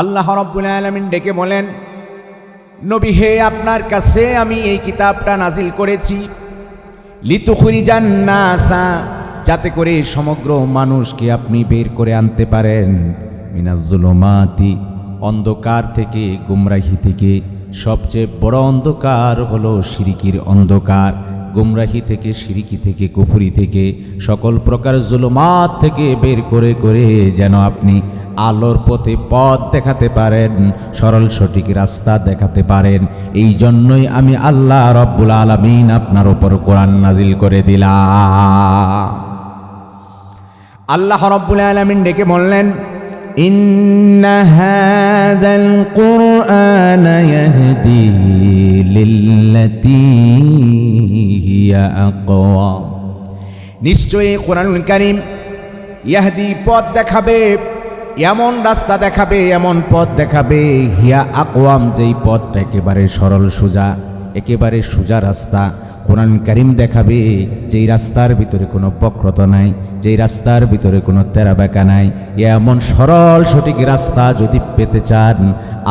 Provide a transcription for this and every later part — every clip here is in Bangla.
আল্লাহ রব্বুল আলমিন ডেকে বলেন, নবী, হে আপনার কাছে আমি এই কিতাবটা নাজিল করেছি। লিতুখুরি জান্নাসা যাতে করে সমগ্র মানুষকে আপনি বের করে আনতে পারেন। মিনাজুলমাতি অন্ধকার থেকে, গুমরাহি থেকে সবচেয়ে বড় অন্ধকার হলো সিরিকির অন্ধকার। গুমরাহি থেকে, সিরিকি থেকে, কুফুরি থেকে, সকল প্রকার জুলুমাত থেকে বের করে করে যেন আপনি আলোর পথে পথ দেখাতে পারেন, সরল সঠিক রাস্তা দেখাতে পারেন। এই জন্যই আমি আল্লাহ রব্বুল আলমিন আপনার ওপর কোরআন নাজিল করে দিলা আল্লাহ রব্বুল আলমিন ডেকে বললেন إن هذا القرآن يهدي للتي هي أقوى নিশ্চয়ই কোরআনুল করিম ইয়াহদি পথ দেখাবে এমন রাস্তা দেখাবে এমন পথ দেখাবে হিয়া আকওয়াম যেই পথটা একেবারে সরল সোজা একেবারে সোজা রাস্তা কোরআন করিম দেখাবে যেই রাস্তার ভিতরে কোনো বক্রতা নাই যেই রাস্তার ভিতরে কোনো তেরা বেঁকা নাই। এমন সরল সঠিক রাস্তা যদি পেতে চান,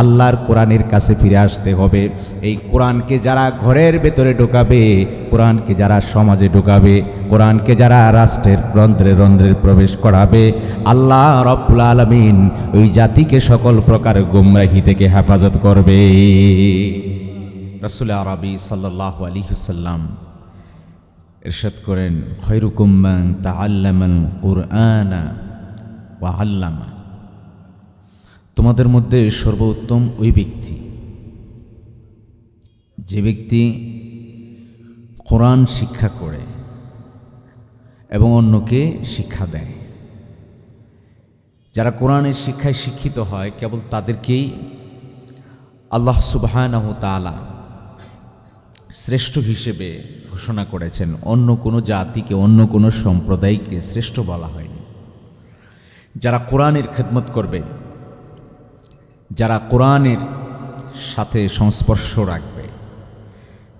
আল্লাহর কোরআনের কাছে ফিরে আসতে হবে। এই কোরআনকে যারা ঘরের ভেতরে ঢোকাবে, কোরআনকে যারা সমাজে ঢোকাবে, কোরআনকে যারা রাষ্ট্রের রন্ধ্রে রন্ধ্রে প্রবেশ করাবে, আল্লাহ রব্বুল আলমিন ওই জাতিকে সকল প্রকার গুমরাহি থেকে হেফাজত করবে। রসুল আরবি সাল্লাহ আলিহুসাল্লাম এরশাদ করেন খৈরুকুম্মান তাআল্লামাল কুরআনা ওয়া আল্লামা। তোমাদের মধ্যে সর্বোত্তম ওই ব্যক্তি, যে ব্যক্তি কোরআন শিক্ষা করে এবং অন্যকে শিক্ষা দেয়। যারা কোরআনের শিক্ষায় শিক্ষিত হয়, কেবল তাদেরকেই আল্লাহ সুবহানাহু তাআলা শ্রেষ্ঠ হিসেবে ঘোষণা করেছেন, অন্য কোনো জাতিকে, অন্য কোনো সম্প্রদায়কে শ্রেষ্ঠ বলা হয়নি। যারা কোরআনের খেদমত করবে, যারা কোরআনের সাথে সংস্পর্শ রাখবে,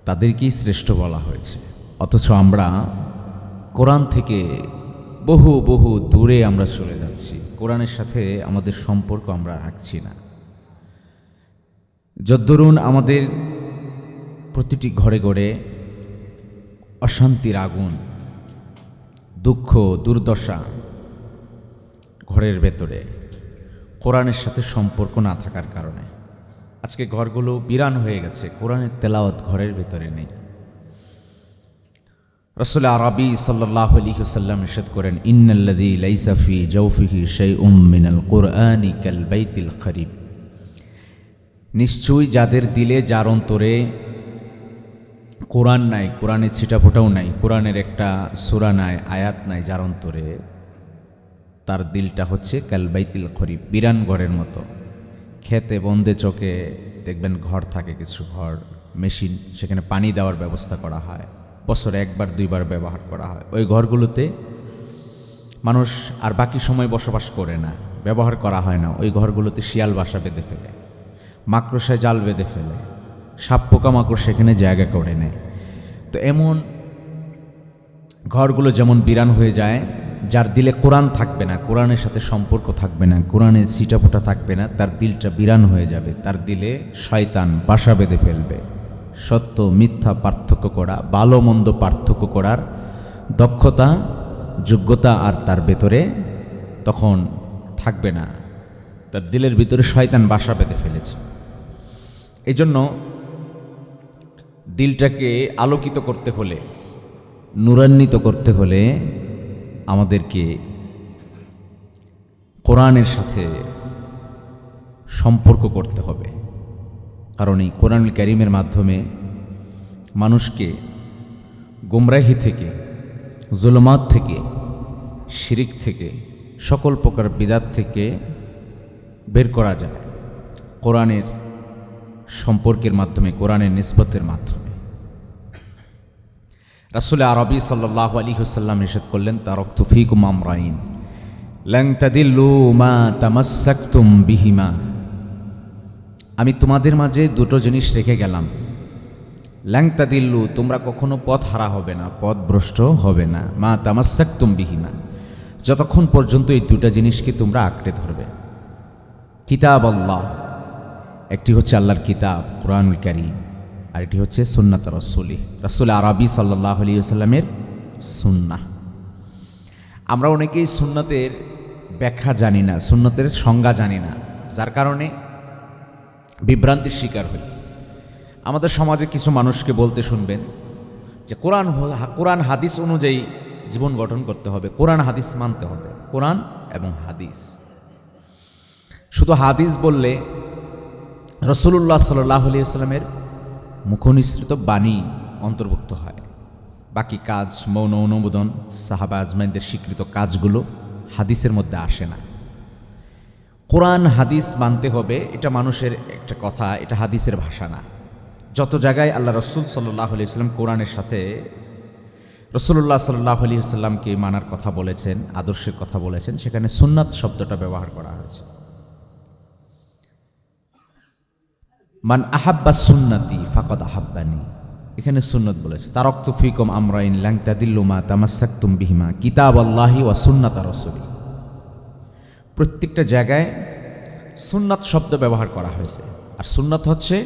তাদেরকেই শ্রেষ্ঠ বলা হয়েছে। অথচ আমরা কোরআন থেকে বহু বহু দূরে আমরা চলে যাচ্ছি। কোরআনের সাথে আমাদের সম্পর্ক আমরা রাখছি না। যদ্দরুন আমাদের প্রতিটি ঘরে ঘরে অশান্তির আগুন, দুঃখ, দুর্দশা ঘরের ভেতরে, কোরআনের সাথে সম্পর্ক না থাকার কারণে। আজকে ঘরগুলো বিরান হয়ে গেছে, কোরআনের তেলাওয়াত ঘরের ভেতরে নেই। রসুল আরবি সাল্লাহ আলহিহসাল্লাম নিষেধ করেন ইন্নাল্লাদি লাইসাফি জৌফিহি সেই উম মিনাল কোরআনি কাল বাইতিল খরিব। নিশ্চয়ই যাদের দিলে, যার অন্তরে কোরআন নাই, কোরআনের ছিটাফোটাও নাই, কোরআনের একটা সুরা নাই, আয়াত নাই যার অন্তরে তার দিলটা হচ্ছে কালবাইতিল খরিব বিরান ঘরের মতো। খেতে, বন্দে চোখে দেখবেন ঘর থাকে কিছু ঘর, মেশিন, সেখানে পানি দেওয়ার ব্যবস্থা করা হয়, বছরে একবার, দুইবার ব্যবহার করা হয়। ওই ঘরগুলোতে মানুষ আর বাকি সময় বসবাস করে না, ব্যবহার করা হয় না, ওই ঘরগুলোতে শিয়াল বাসা বেঁধে ফেলে, মাকড়সায় জাল বেঁধে ফেলে। সাপ পোকামাকড় সেখানে জায়গা করে নেয়। তো এমন ঘরগুলো যেমন বিরান হয়ে যায়, যার দিলে কোরআন থাকবে না, কোরআনের সাথে সম্পর্ক থাকবে না, কোরআনের ছিটাফোটা থাকবে না, তার দিলটা বিরান হয়ে যাবে, তার দিলে শয়তান বাসা বেঁধে ফেলবে। সত্য, মিথ্যা পার্থক্য করা, ভালো, মন্দ পার্থক্য করার দক্ষতা, যোগ্যতা আর তার ভেতরে তখন থাকবে না। তার দিলের ভিতরে শয়তান বাসা বেঁধে ফেলেছে। এই জন্য দিলটাকে আলোকিত করতে হলে, নুরান্বিত করতে হলে আমাদেরকে কোরআনের সাথে সম্পর্ক করতে হবে। কারণ এই কোরআনুল ক্যারিমের মাধ্যমে মানুষকে গোমরাহি থেকে, জুলমাত থেকে, শিরিক থেকে, সকল প্রকার বিদাত থেকে বের করা যায়। কোরআনের সম্পর্কের মাধ্যমে, কোরআনের নিসবতের মাধ্যমে। রাসুল আরবি সাল্লাহ আলী হুসাল্লাম নিষেধ করলেন তার রক্তফিকুম আমরাইন ল্যাং তাদিল্লু মা বিহিমা। আমি তোমাদের মাঝে দুটো জিনিস রেখে গেলাম। ল্যাং তাদিল্লু, তোমরা কখনো পথ হারা হবে না, পথ ভ্রষ্ট হবে না, মা তামাসাক্তুম বিহিমা। যতক্ষণ পর্যন্ত এই দুটা জিনিসকে তোমরা আঁকড়ে ধরবে। কিতাব আল্লাহ, একটি হচ্ছে আল্লাহর কিতাব, কোরআনুল করিম। আর এটি হচ্ছে সুন্নাত রসুলি, রসুল আরবি সাল্লাহ আলী সাল্লামের সুন্না আমরা অনেকেই সুন্নতের ব্যাখ্যা জানি না, সুন্নতের সংজ্ঞা জানি না, যার কারণে বিভ্রান্তির শিকার হই। আমাদের সমাজে কিছু মানুষকে বলতে শুনবেন যে কোরআন কোরআন হাদিস অনুযায়ী জীবন গঠন করতে হবে, কোরআন হাদিস মানতে হবে, কোরআন এবং হাদিস। শুধু হাদিস বললে রসুল্লাহ সাল্লাহ আলিয়াল্লামের মুখনিসৃত বাণী অন্তর্ভুক্ত হয়। বাকি কাজ, মৌন অনুমোদন, সাহাবা আজমাইনদের স্বীকৃত কাজগুলো হাদিসের মধ্যে আসে না। কোরআন, হাদিস মানতে হবে, এটা মানুষের একটা কথা, এটা হাদিসের ভাষা না। যত জায়গায় আল্লাহ রসুল সাল্লাহ আলি সাল্লাম কোরআনের সাথে রসুল্লাহ সাল্লাহ আলি সাল্লামকে মানার কথা বলেছেন, আদর্শের কথা বলেছেন, সেখানে সুন্নাত শব্দটা ব্যবহার করা হয়েছে। মান আহাব্বা সুন্নাতি ফাকদ আহাব্বানি। এখানে সুন্নত বলেছে, তারক্ত ফিকম আমরাইন লাংতা দিল্লুমা তামাসাক্তুম বিহিমা কিতাব আল্লাহি ওয়া সুন্নাত রসুলি। প্রত্যেকটা জায়গায় সুন্নাত শব্দ ব্যবহার করা হয়েছে। আর সুন্নাত হচ্ছে,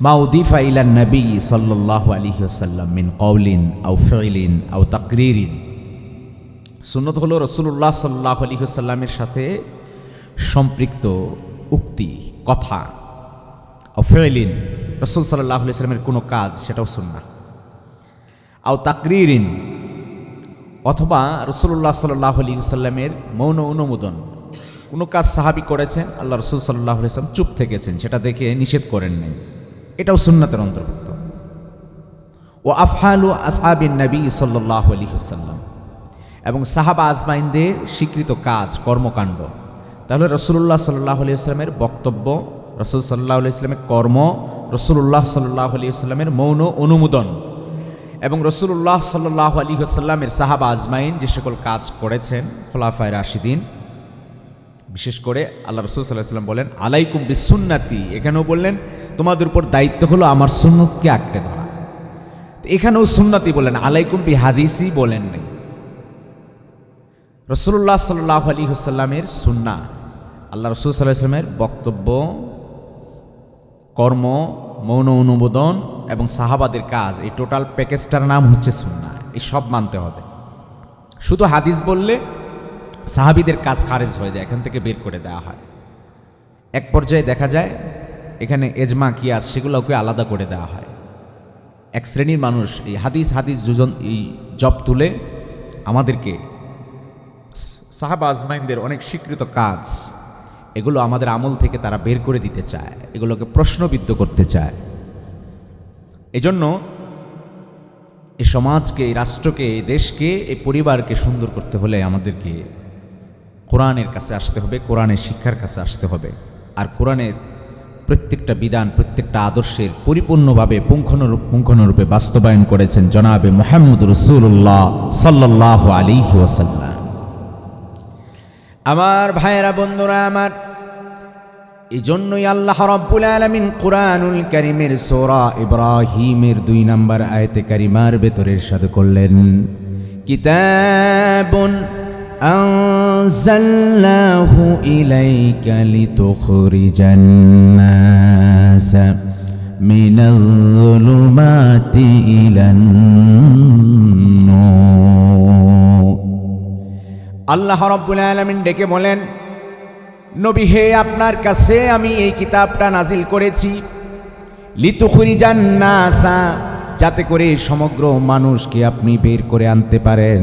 মা উদিফা ইলা নবী সাল্লাল্লাহু আলাইহি ওয়াসাল্লাম মিন কৌলিন আউ ফিলিন আউ তাকরিরিন। সুন্নত হলো রসুল্লাহ সাল্লাহ আলী সাল্লামের সাথে সম্পৃক্ত উক্তি, কথা। ও ফেলিন রসুল সাল্লাহ আলি সাল্লামের কোনো কাজ সেটাও সুন্না আও তাকরিরিন। অথবা রসুল্লাহ সাল্লাহ আলী সাল্লামের মৌন অনুমোদন। কোনো কাজ সাহাবি করেছেন, আল্লাহ রসুল সাল্লাহ আলি সাল্লাম চুপ থেকেছেন, সেটা দেখে নিষেধ করেন নাই। এটাও সুন্নাতের অন্তর্ভুক্ত। ও আফহালু আসহাবিন নবী সাল্লাহ আলী সাল্লাম এবং সাহাবা আজমাইনদের স্বীকৃত কাজ, কর্মকাণ্ড। তাহলে রসুল্লাহ সাল্লাহ আলি ইসলামের বক্তব্য রসুল সাল্লাহ ইসলামের কর্ম রসুল্লাহ সাল্লাহ আলি ইসলামের মৌন অনুমোদন। এবং রসুল্লাহ সাল্লাহ আলী আসাল্লামের সাহাবা আজমাইন যে সকল কাজ করেছেন, খোলাফায় রাশিদিন, বিশেষ করে আল্লাহ রসুল সাল্লাহ সাল্লাম বলেন, আলাইকুম বিসুন্নাতি। এখানেও বললেন, তোমাদের উপর দায়িত্ব হলো আমার সুন্নতকে আঁকড়ে ধরা। এখানেও সুন্নাতি বলেন, আলাইকুম বি হাদিসই বলেন নেই। রসুল্লাহ সাল্লাহ আলী হুসাল্লামের সুন্না আল্লাহ রসুল সাল্লাহ ইসলামের বক্তব্য কর্ম, মৌন অনুমোদন এবং সাহাবাদের কাজ, এই টোটাল প্যাকেজটার নাম হচ্ছে সুন্না এই সব মানতে হবে। শুধু হাদিস বললে সাহাবিদের কাজ খারেজ হয়ে যায়, এখান থেকে বের করে দেওয়া হয়। এক পর্যায়ে দেখা যায়, এখানে এজমা, কিয়াস সেগুলোকে আলাদা করে দেওয়া হয়। এক শ্রেণির মানুষ এই হাদিস হাদিস দুজন এই জব তুলে আমাদেরকে সাহাবা আজমাইনদের অনেক স্বীকৃত কাজ এগুলো আমাদের আমল থেকে তারা বের করে দিতে চায়, এগুলোকে প্রশ্নবিদ্ধ করতে চায়। এজন্য এই সমাজকে, এই রাষ্ট্রকে, এই দেশকে, এই পরিবারকে সুন্দর করতে হলে আমাদেরকে কোরআনের কাছে আসতে হবে, কোরআনের শিক্ষার কাছে আসতে হবে। আর কোরআনের প্রত্যেকটা বিধান, প্রত্যেকটা আদর্শের পরিপূর্ণভাবে পুঙ্খানুরূপ, পুঙ্খানুরূপে বাস্তবায়ন করেছেন জনাবে মোহাম্মদ রসুল্লাহ সাল্লাহ আলী ওসাল্লাম আমার ভাইয়েরা, বন্ধুরা, আমার এই জন্যই আল্লাহ রব্বুল আলমিন কোরআনুল করিমের সোরা ইব্রাহিমের দুই নম্বর আয়তে কারিমার ভেতরের সাথে করলেন কিতাবুন أنزلناه إليك لتخرج الناس من الظلمات إلى النور আল্লাহ রব্বুল আলমিন ডেকে বলেন নবী, হে আপনার কাছে আমি এই কিতাবটা নাজিল করেছি। লিতুখুরি জান্নাসা যাতে করে সমগ্র মানুষকে আপনি বের করে আনতে পারেন।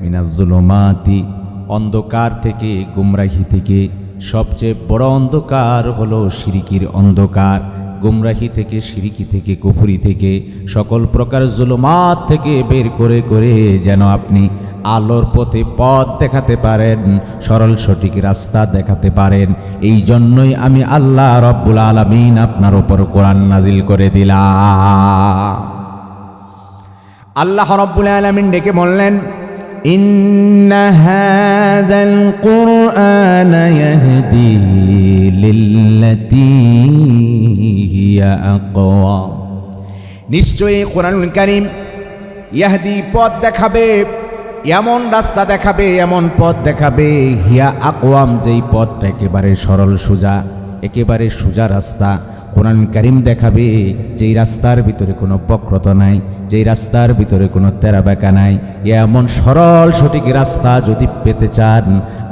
মিনাজুল মাতি অন্ধকার থেকে, গুমরাহি থেকে, সবচেয়ে বড় অন্ধকার হলো সিরিকির অন্ধকার। গুমরাহি থেকে, সিরিকি থেকে, কুফুরি থেকে, সকল প্রকার জুলুমাত থেকে বের করে করে যেন আপনি আলোর পথে পথ দেখাতে পারেন, সরল সঠিক রাস্তা দেখাতে পারেন। এই জন্যই আমি আল্লাহ রব্বুল আলমিন আপনার ওপর কোরআন নাজিল করে দিলাম। আল্লাহ রব্বুল আলমিন ডেকে বললেন إن هذا القرآن يهدي للتي هي أقوى নিশ্চয়ই কোরআনুল কারিম ইয়াহদি পথ দেখাবে এমন রাস্তা দেখাবে এমন পথ দেখাবে হিয়া আকওয়াম যেই পথটা একেবারে সরল সোজা একেবারে সোজা রাস্তা কোরআন কারিম দেখাবে যেই রাস্তার ভিতরে কোনো বক্রতা নাই, যেই রাস্তার ভিতরে কোনো তেরা বেঁকা নাই। এমন সরল সঠিক রাস্তা যদি পেতে চান,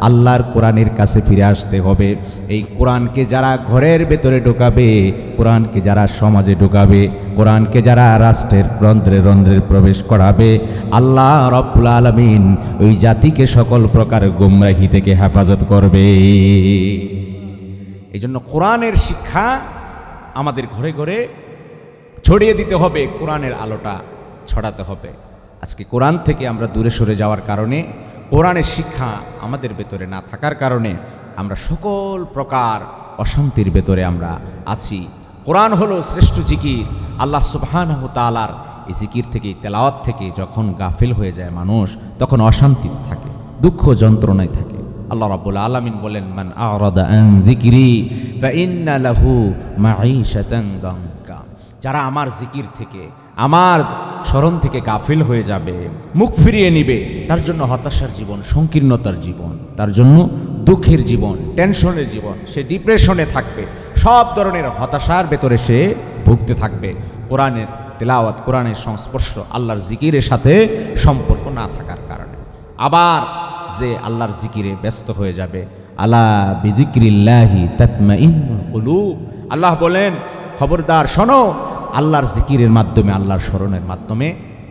আল্লাহর কোরআনের কাছে ফিরে আসতে হবে। এই কোরআনকে যারা ঘরের ভেতরে ঢোকাবে, কোরআনকে যারা সমাজে ঢোকাবে, কোরআনকে যারা রাষ্ট্রের রন্ধ্রে রন্ধ্রে প্রবেশ করাবে, আল্লাহ রব্বুল আলমিন ওই জাতিকে সকল প্রকার গুমরাহি থেকে হেফাজত করবে। এই জন্য কোরআনের শিক্ষা আমাদের ঘরে ঘরে ছড়িয়ে দিতে হবে, কোরআনের আলোটা ছড়াতে হবে। আজকে কোরআন থেকে আমরা দূরে সরে যাওয়ার কারণে, কোরআনের শিক্ষা আমাদের ভেতরে না থাকার কারণে আমরা সকল প্রকার অশান্তির ভেতরে আমরা আছি। কোরআন হলো শ্রেষ্ঠ জিকির। আল্লাহ সুবহানাহু তাআলার এই জিকির থেকে তেলাওয়াত থেকে যখন গাফিল হয়ে যায় মানুষ, তখন অশান্তিতে থাকে, দুঃখ যন্ত্রণায় থাকে। আল্লাহ রাব্বুল আলামিন বলেন, মান আরাদা আন লাহু মাঈশাতান যারা আমার জিকির থেকে, আমার স্মরণ থেকে গাফিল হয়ে যাবে, মুখ ফিরিয়ে নিবে, তার জন্য হতাশার জীবন, সংকীর্ণতার জীবন, তার জন্য দুঃখের জীবন, টেনশনের জীবন, সে ডিপ্রেশনে থাকবে, সব ধরনের হতাশার ভেতরে সে ভুগতে থাকবে। কোরআনের তেলাওয়াত, কোরআনের সংস্পর্শ আল্লাহর জিকিরের সাথে সম্পর্ক না থাকার কারণে। আবার যে আল্লাহর জিকিরে ব্যস্ত হয়ে যাবে। আলা বিদিক্রিল্লাহি কুলুব। আল্লাহ বলেন, খবরদার শোনো, আল্লাহর জিকিরের মাধ্যমে, আল্লাহর স্মরণের মাধ্যমে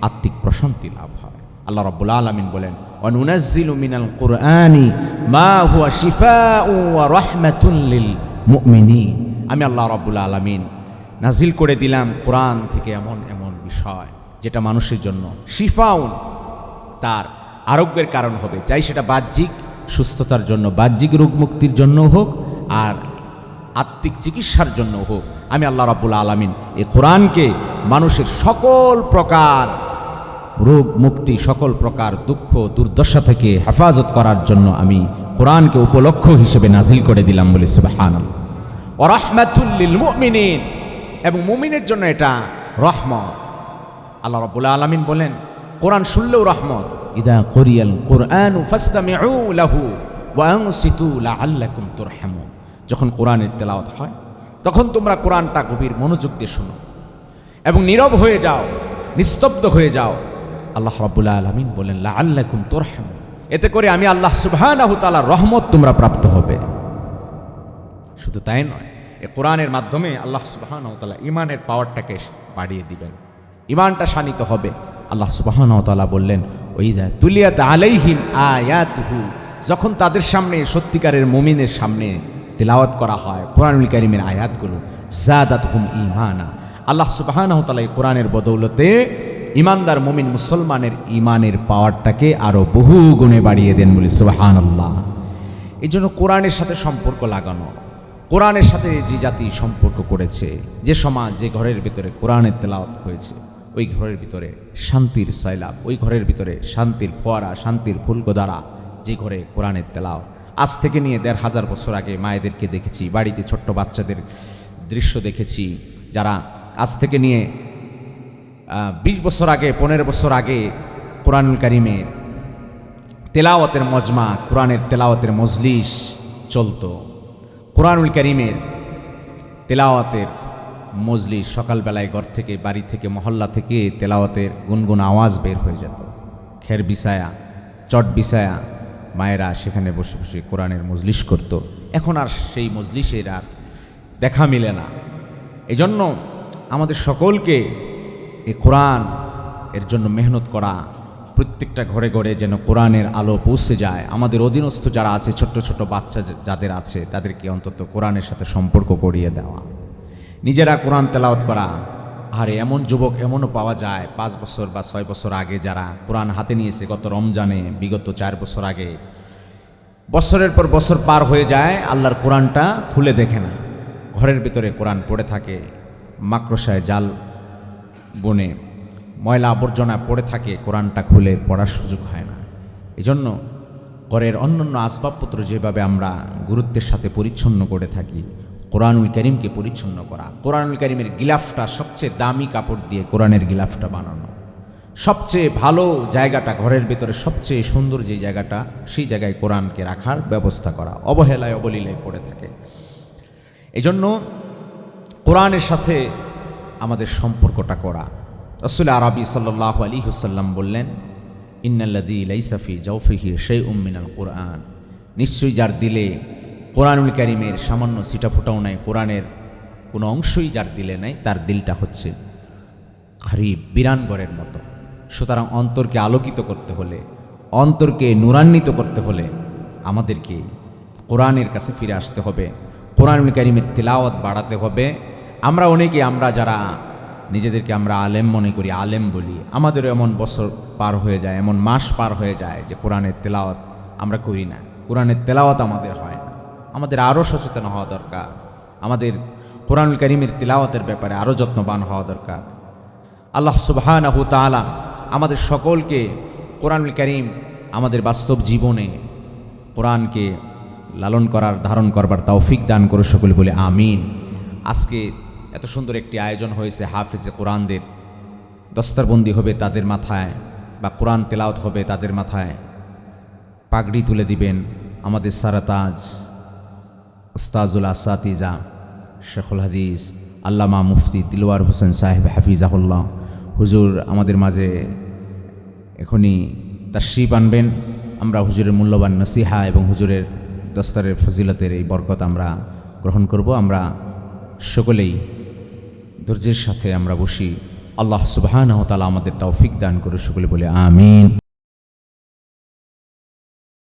আত্মিক প্রশান্তি লাভ হয়। আল্লাহ রাব্বুল আলামিন বলেন অনুনাজ্জিলু মিনাল কুরআনি মা হুয়া শিফাউ ওয়া রাহমাতুন লিল মুমিনিন। আমি আল্লাহ রাব্বুল আলামিন নাজিল করে দিলাম কোরআন থেকে এমন এমন বিষয়, যেটা মানুষের জন্য শিফাউন, তার আরোগ্যের কারণ হবে। চাই সেটা বাহ্যিক সুস্থতার জন্য, বাহ্যিক রোগ মুক্তির জন্য হোক আর আত্মিক চিকিৎসার জন্য হোক। আমি আল্লাহ রাব্বুল আলামিন এই কোরআনকে মানুষের সকল প্রকার রোগ মুক্তি, সকল প্রকার দুঃখ, দুর্দশা থেকে হেফাজত করার জন্য আমি কোরআনকে উপলক্ষ হিসেবে নাজিল করে দিলাম বলে সুবহানাল্লাহ। ও রহমাতুল্লিল মুমিনিন। এবং মুমিনের জন্য এটা রহমত। আল্লাহ রাব্বুল আলামিন বলেন, কোরআন শুনলেও রহমত ইদা করিয়াল কোরআন লাহু ওয়া আনসিতু লাআল্লাকুম তুরহামুন যখন কোরআনের তেলাওয়াত হয়, তখন তোমরা কোরআনটা গভীর মনোযোগ দিয়ে শোনো এবং নীরব হয়ে যাও, নিস্তব্ধ হয়ে যাও। আল্লাহ রাব্বুল আলামিন বলেন, লাআল্লাকুম তুরহামুন। এতে করে আমি আল্লাহ সুবহানাহু তাআলার রহমত তোমরা প্রাপ্ত হবে। শুধু তাই নয় এ কোরআনের মাধ্যমে আল্লাহ তাআলা ইমানের পাওয়ারটাকে বাড়িয়ে দিবেন। ইমানটা শানিত হবে। আল্লাহ সুবহানাহু তাআলা বললেন ওইদা তুলিয়াত আলাইহিম আয়াতুহু। যখন তাদের সামনে, সত্যিকারের মুমিনের সামনে তেলাওয়াত করা হয়, কোরআনুল কারিমের আয়াতগুলো জাদাত হুম ইমানা আল্লাহ সুবহানাহু তাআলা এই কোরআনের বদৌলতে ইমানদার মুমিন মুসলমানের ইমানের পাওয়ারটাকে আরও বহু গুণে বাড়িয়ে দেন বলে সুবহানাল্লাহ। এই জন্য কোরআনের সাথে সম্পর্ক লাগানো, কোরআনের সাথে যে জাতি সম্পর্ক করেছে, যে সমাজ, যে ঘরের ভিতরে কোরআনের তেলাওয়াত হয়েছে ওই ঘরের ভিতরে শান্তির সয়লাভ ওই ঘরের ভিতরে শান্তির ফোয়ারা, শান্তির ফুলগোদারা, যে ঘরে কোরআনের তেলাও আজ থেকে নিয়ে দেড় হাজার বছর আগে মায়েদেরকে দেখেছি, বাড়িতে ছোট্ট বাচ্চাদের দৃশ্য দেখেছি, যারা আজ থেকে নিয়ে বিশ বছর আগে, পনেরো বছর আগে কোরআনুল কারিমের তেলাওয়াতের মজমা, কোরআনের তেলাওয়াতের মজলিস চলতো। কোরআনুল করিমের তেলাওয়াতের মজলিস সকালবেলায় ঘর থেকে, বাড়ি থেকে, মহল্লা থেকে তেলাওয়াতের গুনগুন আওয়াজ বের হয়ে যেত। খের বিছায়া চট বিছায়া মায়েরা সেখানে বসে বসে কোরআনের মজলিস করত। এখন আর সেই মজলিসের আর দেখা মিলে না। এজন্য আমাদের সকলকে এ কোরআন এর জন্য মেহনত করা, প্রত্যেকটা ঘরে ঘরে যেন কোরআনের আলো পৌঁছে যায়। আমাদের অধীনস্থ যারা আছে, ছোট্ট ছোট বাচ্চা যাদের আছে, তাদেরকে অন্তত কোরআনের সাথে সম্পর্ক করিয়ে দেওয়া। নিজেরা কোরআন তেলাওত করা। আরে, এমন যুবক এমনও পাওয়া যায়, পাঁচ বছর বা ছয় বছর আগে যারা কোরআন হাতে নিয়েছে গত রমজানে, বিগত চার বছর আগে। বছরের পর বছর পার হয়ে যায়, আল্লাহর কোরআনটা খুলে দেখে না। ঘরের ভিতরে কোরআন পড়ে থাকে, মাকড়সায় জাল বনে, ময়লা আবর্জনা পড়ে থাকে, কোরআনটা খুলে পড়ার সুযোগ হয় না। এজন্য ঘরের অন্যান্য আসবাবপত্র যেভাবে আমরা গুরুত্বের সাথে পরিচ্ছন্ন করে থাকি কোরআনুল করিমকে পরিচ্ছন্ন করা। কোরআনুল করিমের গিলাফটা সবচেয়ে দামি কাপড় দিয়ে কোরআনের গিলাফটা বানানো। সবচেয়ে ভালো জায়গাটা, ঘরের ভেতরে সবচেয়ে সুন্দর যে জায়গাটা, সেই জায়গায় কোরআনকে রাখার ব্যবস্থা করা। অবহেলায়, অবলীলায় পড়ে থাকে। এজন্য কোরআনের সাথে আমাদের সম্পর্কটা করা। রসুল আরবি সাল্লাহ আলী হুসাল্লাম বললেন ইন্নাল্লাদি লাইসাফি জৌফিহি সেই উম্মিনাল কোরআন। নিশ্চয়ই যার দিলে কোরআনুল করিমের সামান্য সিটা ফুটাও নাই, কোরআনের কোনো অংশই যার দিলে নাই, তার দিলটা হচ্ছে খারিব, বিরানগড়ের মতো। সুতরাং অন্তরকে আলোকিত করতে হলে, অন্তরকে নূরান্বিত করতে হলে আমাদেরকে কোরআনের কাছে ফিরে আসতে হবে। কোরআনুল করিমের তেলাওয়াত বাড়াতে হবে। আমরা অনেকে, আমরা যারা নিজেদেরকে আমরা আলেম মনে করি, আলেম বলি আমাদেরও এমন বছর পার হয়ে যায়, এমন মাস পার হয়ে যায় যে কোরআনের তেলাওয়াত আমরা করি না। কোরআনের তেলাওয়াত আমাদের হয়। আমাদের আরও সচেতন হওয়া দরকার। আমাদের কোরআনুল করিমের তিলাওয়াতের ব্যাপারে আরও যত্নবান হওয়া দরকার। আল্লাহ সুবহানাহু তাআলা আমাদের সকলকে কোরআনুল করিম আমাদের বাস্তব জীবনে কোরআনকে লালন করার, ধারণ করবার তৌফিক দান করে সকলে বলে আমিন। আজকে এত সুন্দর একটি আয়োজন হয়েছে হাফিজে কোরআনদের। দস্তারবন্দি হবে তাদের মাথায় বা কোরআন তেলাওত হবে তাদের মাথায়। পাগড়ি তুলে দিবেন আমাদের সারাতাজ। উস্তাজুল আসাতিজা, শেখুল হাদিস, আল্লামা মুফতি দিলওয়ার হোসেন সাহেব হাফিজাহুল্লাহ। হুজুর, আমাদের মাঝে এখনই তাশরিফ আনবেন। আমরা হুজুরের মূল্যবান নসিহা এবং হুজুরের দস্তরের ফজিলতের এই বরকত আমরা গ্রহণ করব। আমরা সকলেই ধৈর্যের সাথে আমরা বসি। আল্লাহ সুবাহান তালা আমাদের তৌফিক দান করে সকলে বলে আমিন।